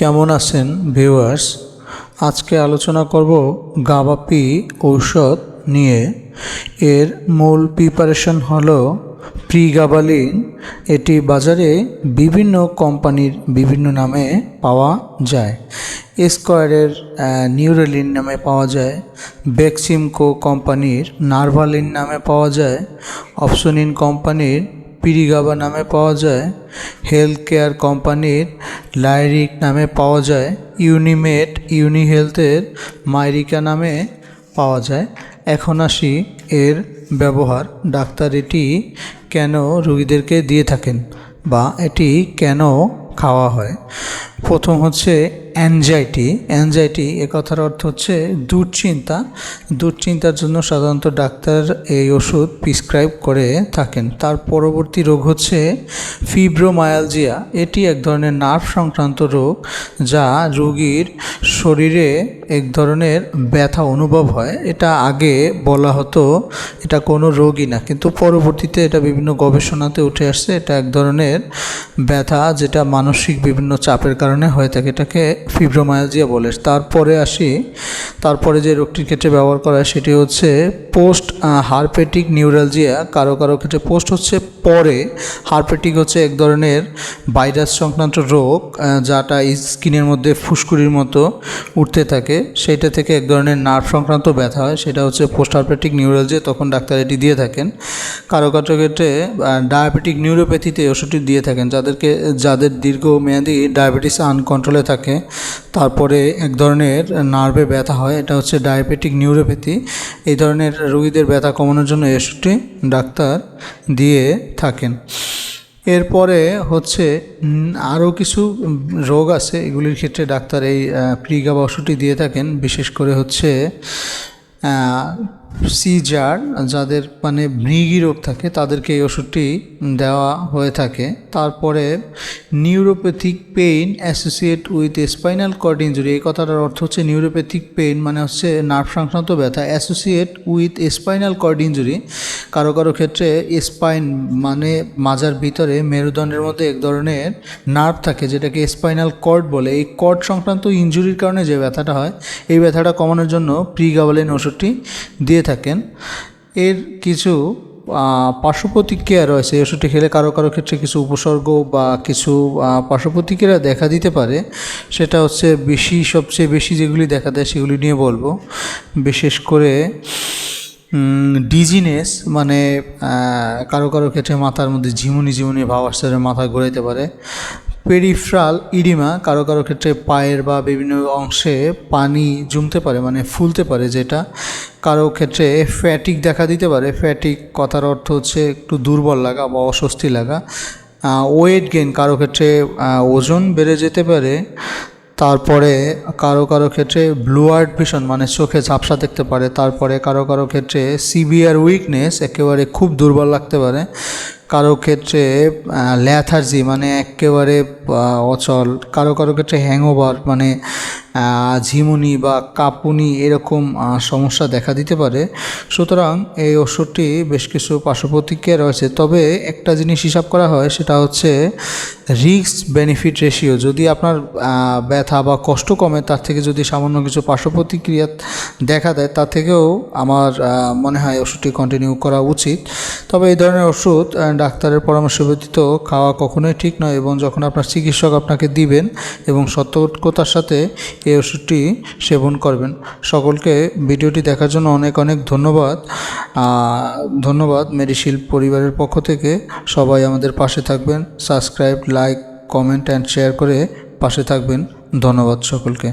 কেমন আছেন ভিউয়ার্স? আজকে আলোচনা করব গাবাপি ঔষধ নিয়ে। এর মূল প্রিপারেশন হলো প্রিগাবালিন এটি বাজারে বিভিন্ন কোম্পানির বিভিন্ন নামে পাওয়া যায়। স্কোয়ারের নিউরেলিন নামে পাওয়া যায়। বেক্সিমকো কোম্পানির নার্ভালিন নামে পাওয়া যায়। অপসোনিন কোম্পানির পিরিগাবা নামে পাওয়া যায় হেলথ কেয়ার কোম্পানির লাইরিক নামে পাওয়া যায়, ইউনিমেট ইউনি হেলথের মাইরিকা নামে পাওয়া যায়। এখন আসি এর ব্যবহার। ডাক্তার এটি কেন রুগীদেরকে দিয়ে থাকেন বা এটি কেন খাওয়া হয়? প্রথম হচ্ছে অ্যানজাইটি অ্যানজাইটি এ কথার অর্থ হচ্ছে দুশ্চিন্তা। দুশ্চিন্তার জন্য সাধারণত ডাক্তার এই ওষুধ প্রিসক্রাইব করে থাকেন। তার পরবর্তী রোগ হচ্ছে ফিব্রোমায়ালজিয়া এটি এক ধরনের নার্ভ সংক্রান্ত রোগ যা রোগীর শরীরে এক ধরনের ব্যথা অনুভব হয়। এটা আগে বলা হতো, এটা কোনো রোগই না। কিন্তু পরবর্তীতে এটা বিভিন্ন গবেষণাতে উঠে আসছে, এটা এক ধরনের ব্যথা যেটা মানসিক বিভিন্ন চাপের কারণে হয়ে থাকে। এটাকে ফিব্রোমায়ালজিয়া বলে। তারপরে আসি, তারপরে যে রোগটির ক্ষেত্রে ব্যবহার করা হয় সেটি হচ্ছে পোস্ট হারপেটিক নিউরালজিয়া কারও কারও ক্ষেত্রে পোস্ট হচ্ছে পরে হারপেটিক হচ্ছে এক ধরনের ভাইরাস সংক্রান্ত রোগ যাটা স্কিনের মধ্যে ফুসকুড়ির মতো উঠতে থাকে। সেইটা থেকে এক ধরনের নার্ভ সংক্রান্ত ব্যথা হয়, সেটা হচ্ছে পোস্ট হারপেটিক নিউরালজিয়া তখন ডাক্তার এটি দিয়ে থাকেন। কারও কারও ক্ষেত্রে ডায়াবেটিক নিউরোপ্যাথিতে ওষুধটি দিয়ে থাকেন, যাদেরকে, যাদের দীর্ঘমেয়াদী ডায়াবেটিস আনকন্ট্রোলে থাকে। তারপরে এক ধরনের নার্ভে ব্যথা হয়, এটা হচ্ছে ডায়াবেটিক নিউরোপ্যাথি। এই ধরনের রোগীদের ব্যথা কমানোর জন্য ওষুধটি ডাক্তার দিয়ে থাকেন। এরপরে হচ্ছে আরও কিছু রোগ আছে, এগুলির ক্ষেত্রে ডাক্তার এই প্রিগাবা ওষুধটি দিয়ে থাকেন। বিশেষ করে হচ্ছে সিজার যাদের মানে মৃগী রোগ থাকে, তাদেরকে এই ওষুধটি দেওয়া হয়ে থাকে। তারপরে neuropathic pain associate with spinal cord injury এই কথাটার অর্থ হচ্ছে নিউরোপ্যাথিক পেইন মানে হচ্ছে নার্ভ সংক্রান্ত ব্যথা associate with spinal cord injury কারও কারও ক্ষেত্রে স্পাইন মানে মাজার ভিতরে মেরুদণ্ডের মধ্যে এক ধরনের নার্ভ থাকে, যেটাকে স্পাইনাল কর্ড বলে। এই কর্ড সংক্রান্ত ইঞ্জুরির কারণে যে ব্যথাটা হয়, এই ব্যথাটা কমানোর জন্য প্রিগাবালিন ওষুধটি দিয়ে থাকেন। এর কিছু পার্শ্ব প্রতিক্রিয়া রয়েছে। ওষুধটি খেলে কারও কারও ক্ষেত্রে কিছু উপসর্গ বা কিছু পার্শ্ব প্রতিক্রিয়া দেখা দিতে পারে। সেটা হচ্ছে বেশি, সবচেয়ে বেশি যেগুলি দেখা দেয় সেগুলি নিয়ে বলব। বিশেষ করে ডিজিনেস মানে কারও কারও ক্ষেত্রে মাথার মধ্যে ঝিমুনি ঝিমুনি ভাব আসতে মাথা ঘোরাইতে পারে। পেরিফ্রাল ইডিমা কারও কারও ক্ষেত্রে পায়ের বা বিভিন্ন অংশে পানি জমতে পারে মানে ফুলতে পারে যেটা। কারও ক্ষেত্রে ফ্যাটিক দেখা দিতে পারে। ফ্যাটিক কথার অর্থ হচ্ছে একটু দুর্বল লাগা বা অস্বস্তি লাগা। ওয়েট গেইন কারও ক্ষেত্রে ওজন বেড়ে যেতে পারে। তারপরে কারও কারও ক্ষেত্রে ব্লুয়ার্ড ভিশন মানে চোখে ঝাপসা দেখতে পারে। তারপরে কারও কারও ক্ষেত্রে সিভিয়ার উইকনেস একেবারে খুব দুর্বল লাগতে পারে। কারও ক্ষেত্রে ল্যাথার্জি মানে একেবারে অচল। কারও কারও ক্ষেত্রে হ্যাংওভার মানে ঝিমুনি বা কাঁপুনি এরকম সমস্যা দেখা দিতে পারে। সুতরাং এই ওষুধটি বেশ কিছু পার্শ্বপ্রতিক্রিয়া রয়েছে। তবে একটা জিনিস হিসাব করা হয়, সেটা হচ্ছে রিস্ক বেনিফিট রেশিও যদি আপনার ব্যথা বা কষ্ট কমে, তার থেকে যদি সামান্য কিছু পার্শ্ব প্রতিক্রিয়া দেখা দেয়, তার থেকেও আমার মনে হয় ওষুধটি কন্টিনিউ করা উচিত। তবে এই ধরনের ওষুধ ডাক্তারের পরামর্শ ব্যতীত খাওয়া কখনোই ঠিক নয় এবং যখন আপনার চিকিৎসক আপনাকে দিবেন এবং সতর্কতার সাথে এই ওষুধটি সেবন করবেন। সকলকে ভিডিওটি দেখার জন্য অনেক অনেক ধন্যবাদ। ধন্যবাদ। মেডিশিল পরিবারের পক্ষ থেকে সবাই আমাদের পাশে থাকবেন। Subscribe like comment and share করে পাশে থাকবেন। ধন্যবাদ সকলকে।